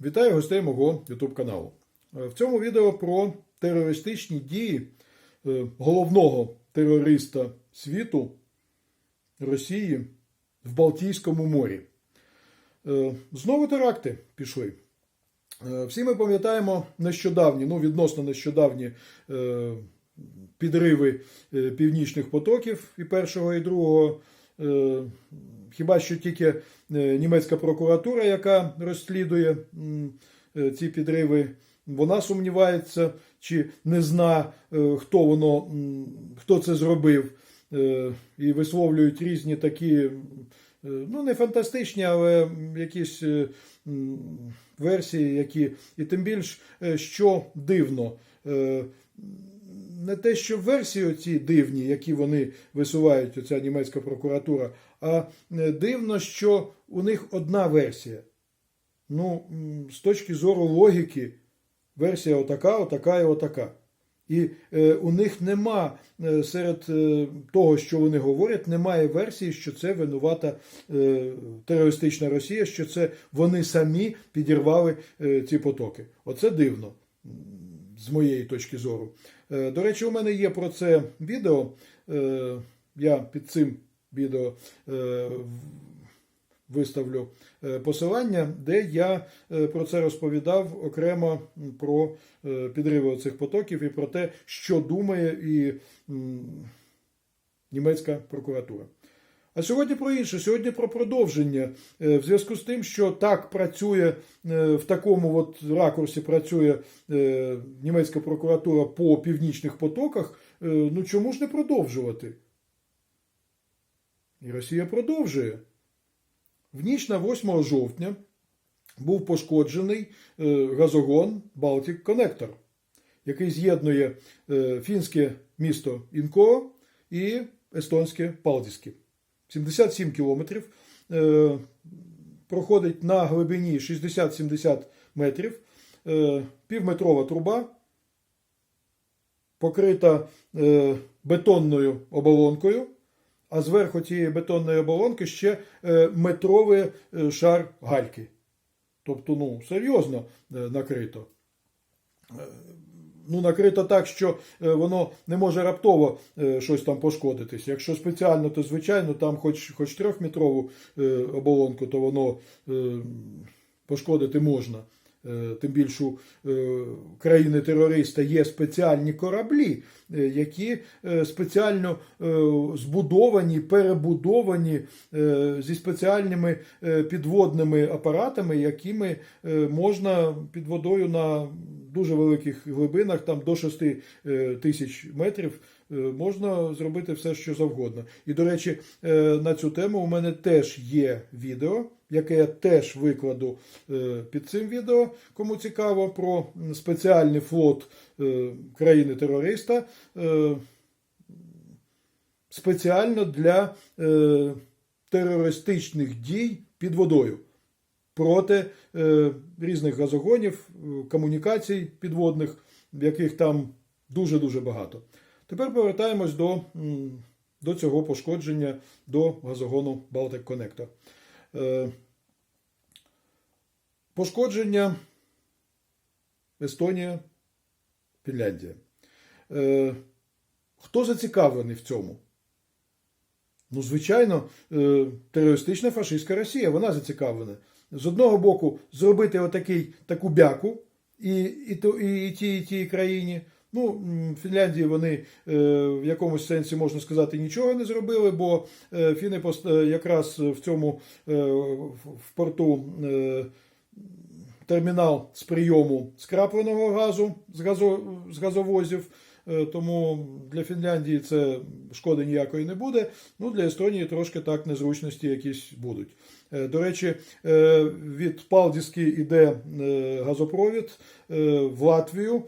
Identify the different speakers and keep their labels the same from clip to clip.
Speaker 1: Вітаю гостей мого YouTube каналу. Е, В цьому відео про терористичні дії е, головного терориста світу Росії в Балтійському морі. Е, Знову теракти пішли. Всі ми пам'ятаємо нещодавні, ну відносно нещодавні підриви північних потоків і першого, і другого. Е, Хіба що тільки е, німецька прокуратура, яка розслідує е, ці підриви, вона сумнівається чи не зна, хто воно, хто це зробив, і висловлюють різні такі, ну не фантастичні, але якісь версії, які і тим більш що дивно. Не те, що версії ці дивні, які вони висувають, оця німецька прокуратура, а е, дивно, що у них одна версія. Ну, з точки зору логіки, версія отака, отака і отака. І е, у них нема е, серед е, того, що вони говорять, немає версії, що це винувата е, терористична Росія, що це вони самі підірвали е, ці потоки. Оце дивно з моєї точки зору. Е, До речі, у мене є про це відео. Е, Я під цим відео е, виставлю посилання, де я про це розповідав окремо про підриви цих потоків і про те, що думає і німецька прокуратура. А сьогодні про інше, сьогодні про продовження. Е, В зв'язку з тим, що так працює е, в такому от ракурсі працює е, німецька прокуратура по північних потоках, ну чому ж не продовжувати? І Росія продовжує. В ніч на 8 жовтня був пошкоджений газогон Baltic Connector, який з'єднує фінське місто Інко і естонське Палдіське. 77 кілометрів, е, проходить на глибині 60-70 метрів, е, півметрова труба, покрита е, бетонною оболонкою, а зверху цієї бетонної оболонки ще метровий шар гальки. Тобто, ну, серйозно накрито. Ну, накрито так, що е, воно не може раптово е, щось там пошкодитись. Якщо спеціально, то звичайно, там хоч, хоч трьохметрову е, оболонку, то воно пошкодити можна. Тим більше країни-терориста є спеціальні кораблі, які спеціально збудовані, перебудовані зі спеціальними підводними апаратами, якими можна під водою на дуже великих глибинах, там до 6 е, тисяч метрів, е, можна зробити все, що завгодно. І, до речі, е, на цю тему у мене теж є відео, яке я теж викладу під цим відео, кому цікаво, про спеціальний флот країни-терориста. Спеціально для е, терористичних дій під водою проти е, різних газогонів, е, комунікацій підводних, яких там дуже-дуже багато. Тепер повертаємось до, до цього пошкодження до газогону Baltic Connector. Е, пошкодження Естонія, Фінляндія. Хто зацікавлений в цьому? Ну, звичайно, терористична фашистська Росія, вона зацікавлена. З одного боку, зробити отакий, таку бяку і, і, то- і, і тій, і тій країні. Ну, в Фінляндії вони е, в якомусь сенсі, можна сказати, нічого не зробили, бо е, фіни е, якраз в цьому в порту термінал з прийому скрапленого газу з газовозів. Е, Тому для Фінляндії це шкоди ніякої не буде. Ну, для Естонії трошки так незручності якісь будуть. Е, До речі, е, від Палдіски йде газопровід в Латвію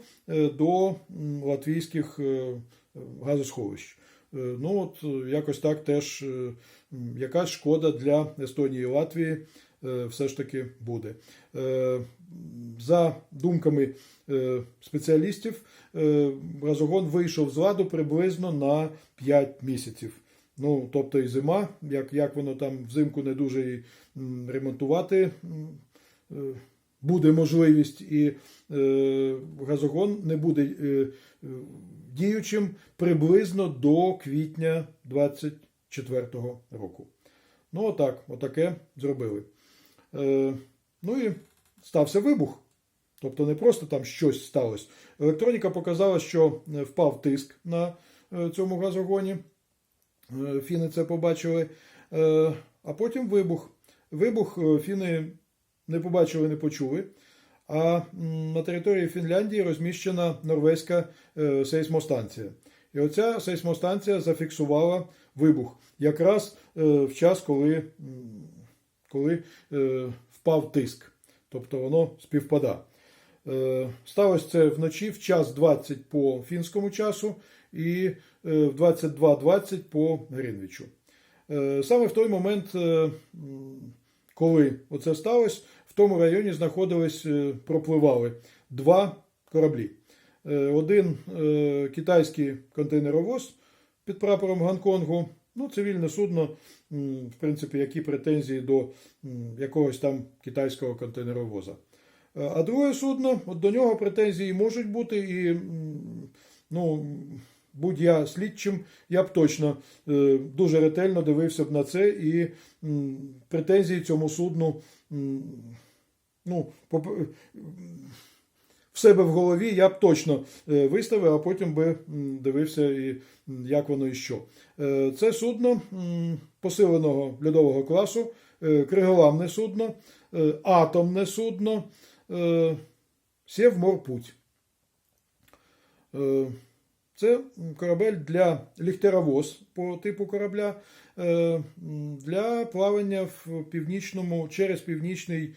Speaker 1: до латвійських газосховищ. Ну, от якось так теж якась шкода для Естонії і Латвії все ж таки буде. Е, За думками е, спеціалістів, е, газогон вийшов з ладу приблизно на 5 місяців. Ну, тобто і зима, як, як воно там взимку не дуже і ремонтувати е, буде можливість і е, газогон не буде е, е, діючим приблизно до квітня 24 року. Ну, отак, отаке зробили. Е, ну і стався вибух. Тобто не просто там щось сталося. Електроніка показала, що е, впав тиск на е, цьому газогоні. Фіни це побачили. А потім вибух. Вибух фіни не побачили, не почули. А на території Фінляндії розміщена норвезька сейсмостанція. І оця сейсмостанція зафіксувала вибух якраз в час, коли, коли е, впав тиск. Тобто воно співпада. Е, Сталося це вночі в час 20 по фінському часу і е, в 22.20 по Гринвічу. Саме в той момент, коли оце сталося, в тому районі знаходились, пропливали два кораблі. Один китайський контейнеровоз під прапором Гонконгу, ну, цивільне судно, в принципі, які претензії до якогось там китайського контейнеровоза. Е, А друге судно, от до нього претензії можуть бути, і ну, будь я слідчим, я б точно е, дуже ретельно дивився б на це, і претензії цьому судну ну, в себе в голові я б точно е, виставив, а потім би дивився, і, як воно і що. Е, Це судно посиленого льодового класу, е, криголамне судно, атомне судно, Сєвморпуть. Це корабель для ліхтеровоз по типу корабля для плавання в північному через північний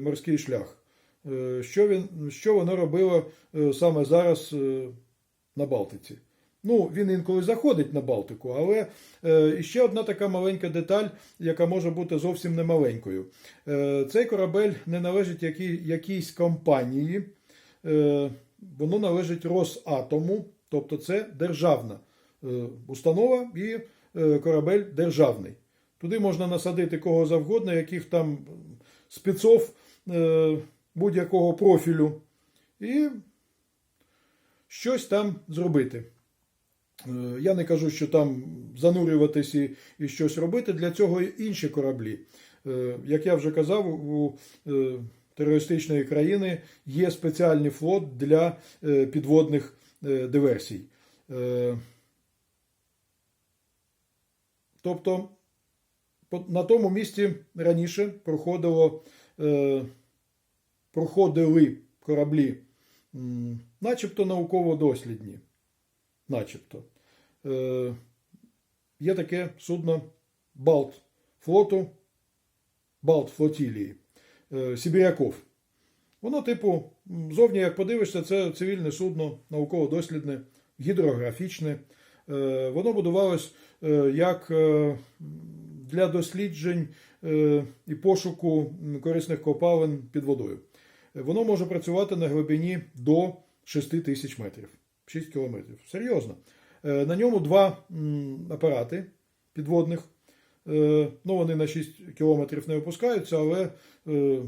Speaker 1: морський шлях. Е, Що, він, що воно робило е, саме зараз е, на Балтиці? Ну, він інколи заходить на Балтику, але е, ще одна така маленька деталь, яка може бути зовсім не маленькою. Е, цей корабель не належить якій, якійсь компанії, е, воно належить Росатому, тобто це державна е, установа і е, корабель державний. Туди можна насадити кого завгодно, яких там спецов е, будь-якого профілю, і щось там зробити. Е, Я не кажу, що там занурюватись і, і щось робити. Для цього і інші кораблі. Е, Як я вже казав, у е, терористичної країни є спеціальний флот для підводних диверсій. Тобто на тому місці раніше проходило, проходили кораблі, начебто науково-дослідні. Начебто. Е, є таке судно Балт флоту, Балт флотілії, е, Сибіряков. Воно, типу, зовні, як подивишся, це цивільне судно, науково-дослідне, гідрографічне. Е, Воно будувалось е, як е, для досліджень е, і пошуку корисних копалин під водою. Воно може працювати на глибині до 6 тисяч метрів. 6 кілометрів. Серйозно. Е, На ньому два апарати підводних. Е, Ну, вони на 6 кілометрів не опускаються, але, е,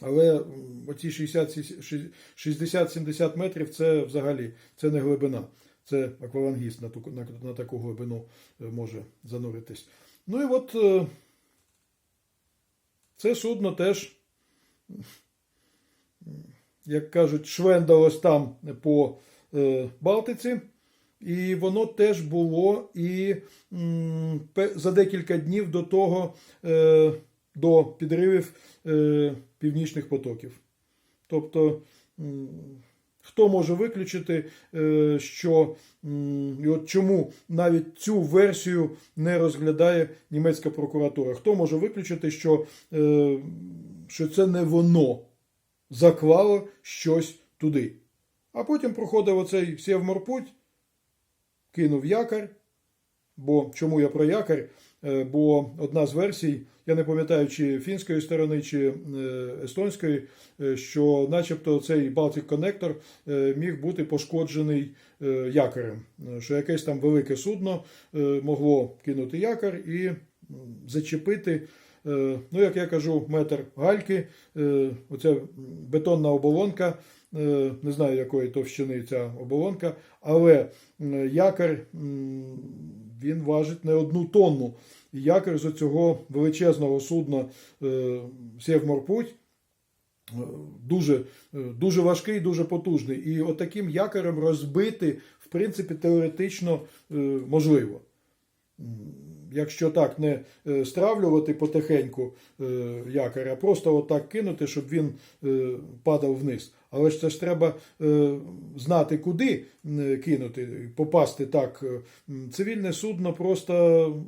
Speaker 1: але оці 60-70 метрів це взагалі це не глибина. Це аквалангіст на, ту, на, на таку глибину може зануритись. Ну і от це судно теж, як кажуть, швендалось там по е, Балтиці. І воно теж було і за декілька днів до того, е, до підривів е, північних потоків. Тобто, хто може виключити, що і от чому навіть цю версію не розглядає німецька прокуратура? Хто може виключити, що, що це не воно заклало щось туди? А потім проходив оцей Сєвморпуть, кинув якорь. Бо чому я про якорь? Е, Бо одна з версій, я не пам'ятаю, чи фінської сторони, чи е, естонської, е, що начебто цей Baltic Connector міг бути пошкоджений якорем. Що якесь там велике судно могло кинути якор і зачепити Ну, як я кажу, метр гальки, е, оця бетонна оболонка, е, не знаю, якої товщини ця оболонка, але м, він важить не одну тонну. І якорь з цього величезного судна е, Сєвморпуть е, дуже, е, дуже важкий, дуже потужний. І отаким якорем розбити, в принципі, теоретично е, можливо. Якщо так не е, стравлювати потихеньку е, якоря, просто отак кинути, щоб він е, падав вниз. Але ж це ж треба знати, куди кинути, попасти так. Цивільне судно просто.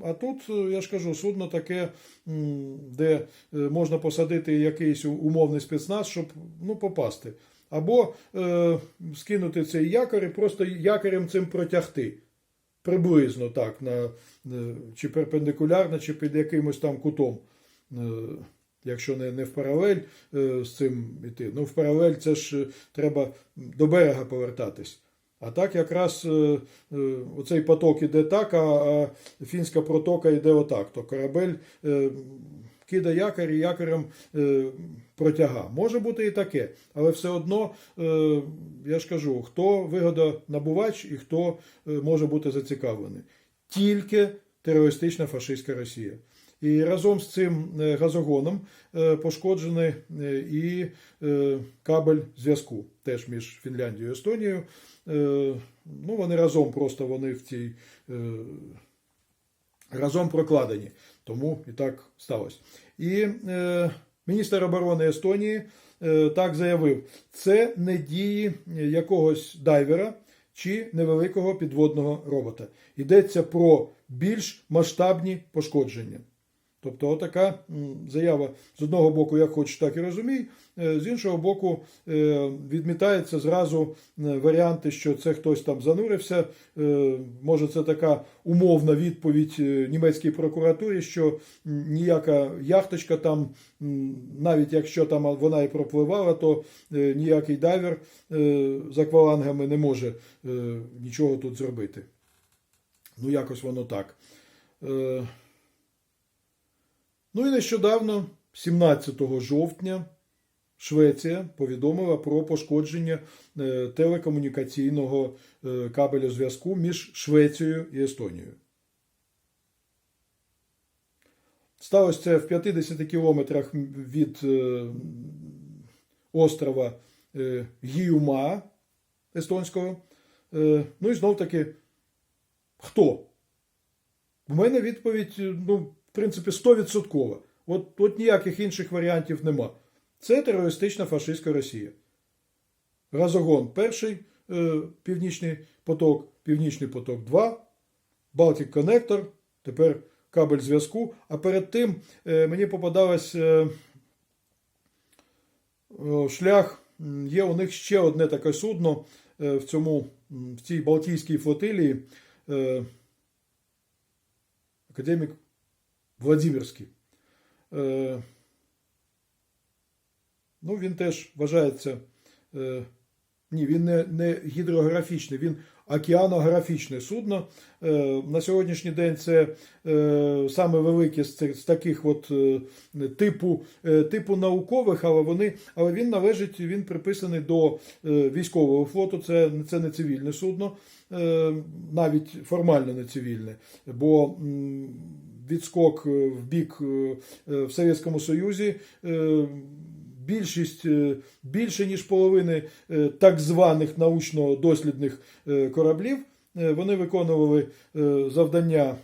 Speaker 1: А тут, я ж кажу, судно таке, де можна посадити якийсь умовний спецназ, щоб ну, попасти. Або скинути цей якор і просто якорем цим протягти. Приблизно так, на, е, чи перпендикулярно, чи під якимось там кутом. Е, Якщо не, не в паралель е, з цим іти. Ну, в паралель це ж треба до берега повертатись. А так якраз оцей поток іде так, а фінська протока йде отак. То корабель кидає якор і якорем е, протяга. Може бути і таке, але все одно, е, я ж кажу, хто вигодонабувач і хто е, може бути зацікавлений. Тільки терористична фашистська Росія. І разом з цим е, газогоном е, пошкоджений і кабель зв'язку теж між Фінляндією і Естонією. Ну, вони разом просто вони в цій разом прокладені. Тому і так сталося. І е, міністр оборони Естонії е, так заявив: це не дії якогось дайвера чи невеликого підводного робота. Йдеться про більш масштабні пошкодження. Тобто, отака заява з одного боку, як хоч, так і розумій, з іншого боку, е, відмітається зразу е, варіанти, що це хтось там занурився. Е, Може, це така умовна відповідь е, німецькій прокуратурі, що ніяка яхточка там, навіть якщо там вона і пропливала, то е, ніякий дайвер е, з аквалангами не може е, нічого тут зробити. Ну, якось воно так. Е, Ну і нещодавно, 17 жовтня, Швеція повідомила про пошкодження е, телекомунікаційного е, кабелю зв'язку між Швецією і Естонією. Сталося це в 50 кілометрах від е, острова Гіюма естонського. Ну і знов таки, хто? У мене відповідь, ну, в принципі, 100%. От, от ніяких інших варіантів нема. Це терористична фашистська Росія. Газогон перший, е, Північний поток, Північний поток 2, Балтик Коннектор, тепер кабель зв'язку. А перед тим е, мені попадалось е, е, шлях. Є у них ще одне таке судно е, в, цьому, в цій Балтійській флотилії. Е, академік Владимирський. Е, ну, він теж вважається. Е, ні, він не, не гідрографічний, він океанографічне судно. Е, на сьогоднішній день це е, саме велике з, з таких от е, типу, е, типу наукових, але вони, але він належить, він приписаний до е, військового флоту. Це, це не цивільне судно, е, навіть формально не цивільне. Бо м, відскок е, в бік е, е, в Совєтському Союзі. Більшість е, більше ніж половини е, так званих научно-дослідних е, кораблів вони виконували завдання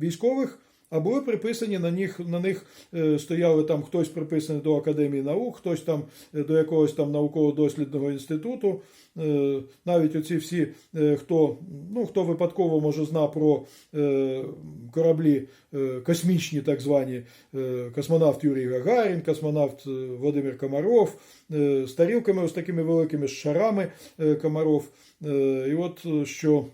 Speaker 1: військових, а були приписані на них, на них е, стояли там хтось приписаний до Академії наук, хтось там е, до якогось там науково-дослідного інституту. Е, Навіть оці всі, хто, ну, хто випадково може зна про кораблі космічні, так звані, космонавт Юрій Гагарін, космонавт Володимир Комаров, з тарілками ось такими великими шарами Комаров. І от що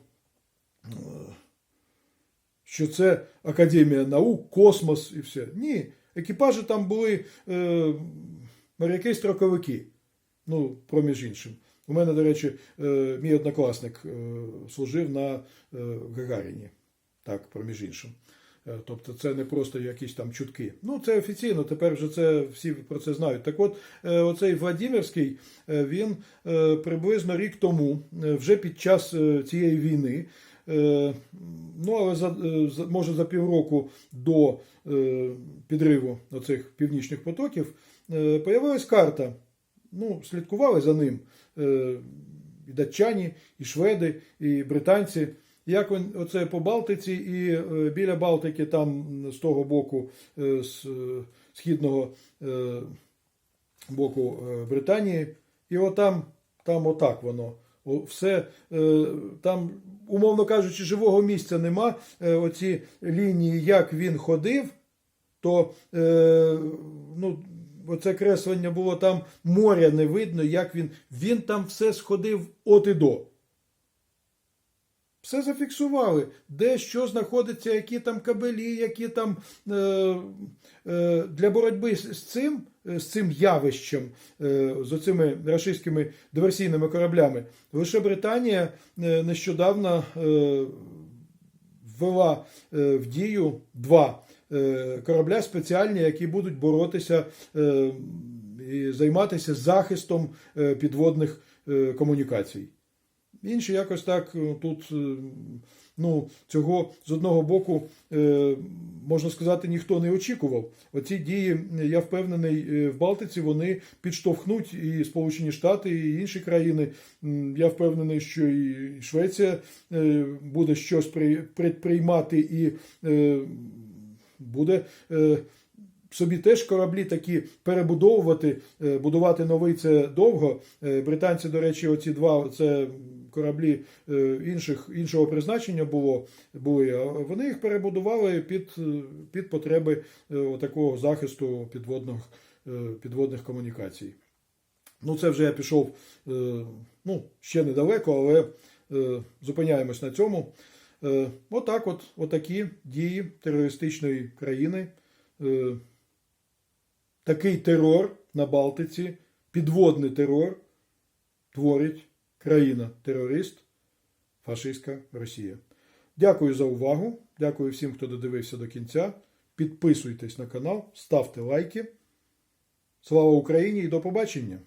Speaker 1: що це Академія наук, космос і все. Ні, екіпажі там були е, моряки-строковики. Ну, проміж іншим. У мене, до речі, е, мій однокласник е, служив на е, Гагаріні. Так, проміж іншим. Е, Тобто це не просто якісь там чутки. Ну, це офіційно, тепер вже це всі про це знають. Так от, е, оцей Владимирський, е, він приблизно рік тому, вже під час цієї війни, ну але за, е, може за півроку до е, підриву оцих північних потоків, е, появилась карта. Ну, слідкували за ним е, і датчані, і шведи, і британці. Як він оце по Балтиці, і е, біля Балтики, там з того боку, е, з е, східного е, боку е, Британії, і отам, там отак воно. Все е, там, умовно кажучи, живого місця нема. Е, Оці лінії, як він ходив, то е, ну, оце креслення було там моря не видно, як він. Він там все сходив от і до. Все зафіксували, де що знаходиться, які там кабелі, які там е, е, для боротьби з, цим, е, з цим явищем, е, з оцими рашистськими диверсійними кораблями. Лише Британія е, нещодавно е, ввела е, в дію два корабля спеціальні, які будуть боротися е, і займатися захистом підводних комунікацій. Інші якось так е, тут, е, ну, цього з одного боку, е, можна сказати, ніхто не очікував. Оці дії, я впевнений, в Балтиці вони підштовхнуть і Сполучені Штати, і інші країни. Я впевнений, що і Швеція буде щось при- предприймати і буде. Собі теж кораблі такі перебудовувати, е, будувати новий це довго. Е, Британці, до речі, оці два це кораблі е, інших, іншого призначення було, були. а Вони їх перебудували під, під потреби такого захисту підводних, підводних комунікацій. Ну, це вже я пішов ну, ще недалеко, але зупиняємось на цьому. Отак, от, отакі дії терористичної країни. Такий терор на Балтиці, підводний терор творить країна-терорист, фашистська Росія. Дякую за увагу. Дякую всім, хто додивився до кінця. Підписуйтесь на канал, ставте лайки. Слава Україні і до побачення!